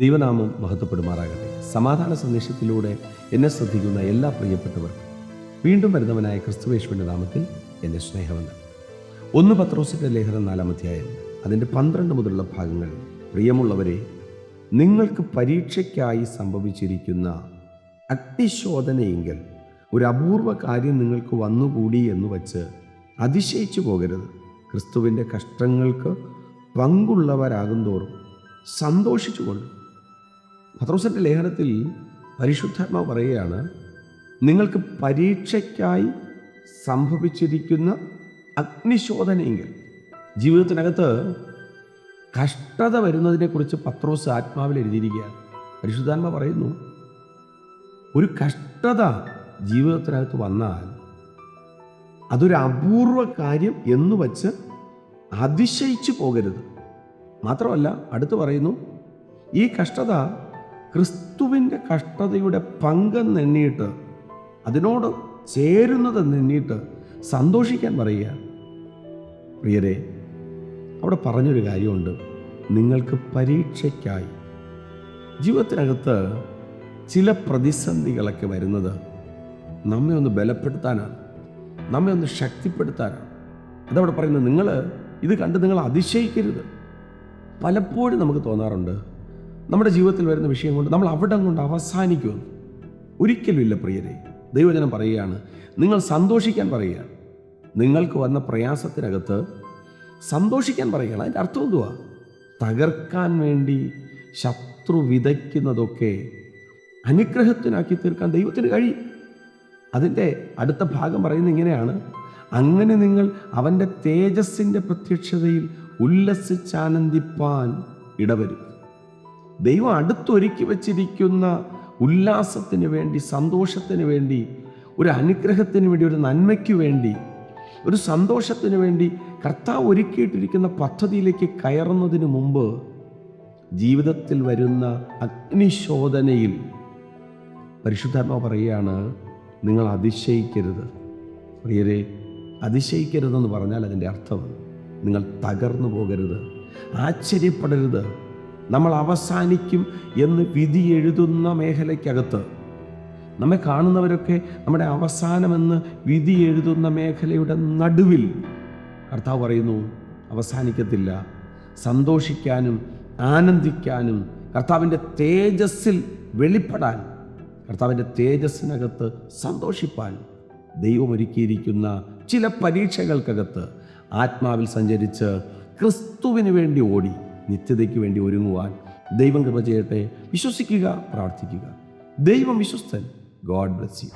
ദൈവനാമം മഹത്വപ്പെടുമാറാകട്ടെ. സമാധാന സന്ദേശത്തിലൂടെ എന്നെ ശ്രദ്ധിക്കുന്ന എല്ലാ പ്രിയപ്പെട്ടവർക്കും വീണ്ടും വരുന്നവനായ ക്രിസ്തുവേശുവിന്റെ നാമത്തിൽ എന്നെ സ്നേഹമെന്ന് ഒന്ന് പത്രോസിന്റെ ലേഖനം നാലാം അധ്യായം. അതിന്റെ പന്ത്രണ്ട് മുതലുള്ള ഭാഗങ്ങളിൽ പ്രിയമുള്ളവരെ നിങ്ങൾക്ക് പരീക്ഷയ്ക്കായി സംഭവിച്ചിരിക്കുന്ന അഗ്നിശോധനയെങ്കിൽ ഒരു അപൂർവ കാര്യം നിങ്ങൾക്ക് വന്നുകൂടി എന്ന് വച്ച് അതിശയിച്ചു പോകരുത്. ക്രിസ്തുവിന്റെ കഷ്ടങ്ങൾക്ക് പങ്കുള്ളവരാകും തോറും സന്തോഷിച്ചുകൊണ്ട് പത്രോസിന്റെ ലേഖനത്തിൽ പരിശുദ്ധാത്മാവ് പറയുകയാണ് നിങ്ങൾക്ക് പരീക്ഷയ്ക്കായി സംഭവിച്ചിരിക്കുന്ന അഗ്നിശോധനയെങ്കിൽ ജീവിതത്തിനകത്ത് കഷ്ടത വരുന്നതിനെക്കുറിച്ച് പത്രോസ് ആത്മാവിൽ എഴുതിയിരിക്കുകയാണ്. പരിശുദ്ധാത്മ പറയുന്നു ഒരു കഷ്ടത ജീവിതത്തിനകത്ത് വന്നാൽ അതൊരു അപൂർവ കാര്യം എന്ന് വച്ച് അതിശയിച്ചു പോകരുത്. മാത്രമല്ല അടുത്ത് പറയുന്നു ഈ കഷ്ടത ക്രിസ്തുവിന്റെ കഷ്ടതയുടെ പങ്കെന്നെണ്ണിയിട്ട് അതിനോട് ചേരുന്നത് നെണ്ണിയിട്ട് സന്തോഷിക്കാൻ പറയുക. പ്രിയരെ അവിടെ പറഞ്ഞൊരു കാര്യമുണ്ട്. നിങ്ങൾക്ക് പരീക്ഷയ്ക്കായി ജീവിതത്തിനകത്ത് ചില പ്രതിസന്ധികളൊക്കെ വരുന്നത് നമ്മെ ഒന്ന് ബലപ്പെടുത്താനാണ് നമ്മെ ഒന്ന് ശക്തിപ്പെടുത്താനാണ്. അതവിടെ പറയുന്നത് നിങ്ങൾ ഇത് കണ്ട് നിങ്ങൾ അതിശയിക്കരുത്. പലപ്പോഴും നമുക്ക് തോന്നാറുണ്ട് നമ്മുടെ ജീവിതത്തിൽ വരുന്ന വിഷയം കൊണ്ട് നമ്മൾ അവിടെ കൊണ്ട് അവസാനിക്കുമെന്ന് ഒരിക്കലും ഇല്ല പ്രിയരെ. ദൈവജനം പറയുകയാണ് നിങ്ങൾ സന്തോഷിക്കാൻ പറയുകയാണ്. നിങ്ങൾക്ക് വന്ന പ്രയാസത്തിനകത്ത് സന്തോഷിക്കാൻ പറയുകയാണ്. അതിന്റെ അർത്ഥം എന്തുവാ? തകർക്കാൻ വേണ്ടി ശത്രു വിതയ്ക്കുന്നതൊക്കെ അനുഗ്രഹത്തിനാക്കി തീർക്കാൻ ദൈവത്തിന് കഴിയും. അതിന്റെ അടുത്ത ഭാഗം പറയുന്നത് ഇങ്ങനെയാണ് അങ്ങനെ നിങ്ങൾ അവന്റെ തേജസ്സിന്റെ പ്രത്യക്ഷതയിൽ ഉല്ലസിച്ചാനന്ദിപ്പാൻ ഇടവരും. ദൈവം അടുത്തൊരുക്കി വച്ചിരിക്കുന്ന ഉല്ലാസത്തിന് വേണ്ടി സന്തോഷത്തിന് വേണ്ടി ഒരു അനുഗ്രഹത്തിന് വേണ്ടി ഒരു നന്മയ്ക്ക് വേണ്ടി ഒരു സന്തോഷത്തിന് വേണ്ടി കർത്താവ് ഒരുക്കിയിട്ടിരിക്കുന്ന പദ്ധതിയിലേക്ക് കയറുന്നതിന് മുമ്പ് ജീവിതത്തിൽ വരുന്ന അഗ്നിശോധനയിൽ പരിശുദ്ധാത്മാവ് പറയുകയാണ് നിങ്ങൾ അതിശയിക്കരുത്. പ്രിയരെ അതിശയിക്കരുതെന്ന് പറഞ്ഞാൽ അതിന്റെ അർത്ഥം നിങ്ങൾ തകർന്നു പോകരുത് ആശ്ചര്യപ്പെടരുത്. നമ്മൾ അവസാനിക്കും എന്ന് വിധി എഴുതുന്ന മേഖലയ്ക്കകത്ത്. നമ്മെ കാണുന്നവരൊക്കെ നമ്മുടെ അവസാനമെന്ന് വിധി എഴുതുന്ന മേഖലയുടെ നടുവിൽ കർത്താവ് പറയുന്നു അവസാനിക്കത്തില്ല. സന്തോഷിക്കാനും ആനന്ദിക്കാനും കർത്താവിന്റെ തേജസ്സിൽ വെളിപ്പെടാൻ കർത്താവിന്റെ തേജസ്സിനകത്ത് സന്തോഷിപ്പാൻ ദൈവം ഒരുക്കിയിരിക്കുന്ന ചില പരീക്ഷകൾക്കകത്ത് ആത്മാവിൽ സഞ്ചരിച്ച് ക്രിസ്തുവിന് വേണ്ടി ഓടി. നിത്യതയ്ക്ക് വേണ്ടി ഒരുങ്ങുവാൻ ദൈവം കൃപ ചെയ്യട്ടെ. വിശ്വസിക്കുക പ്രാർത്ഥിക്കുക. ദൈവം വിശ്വസ്തൻ. God bless you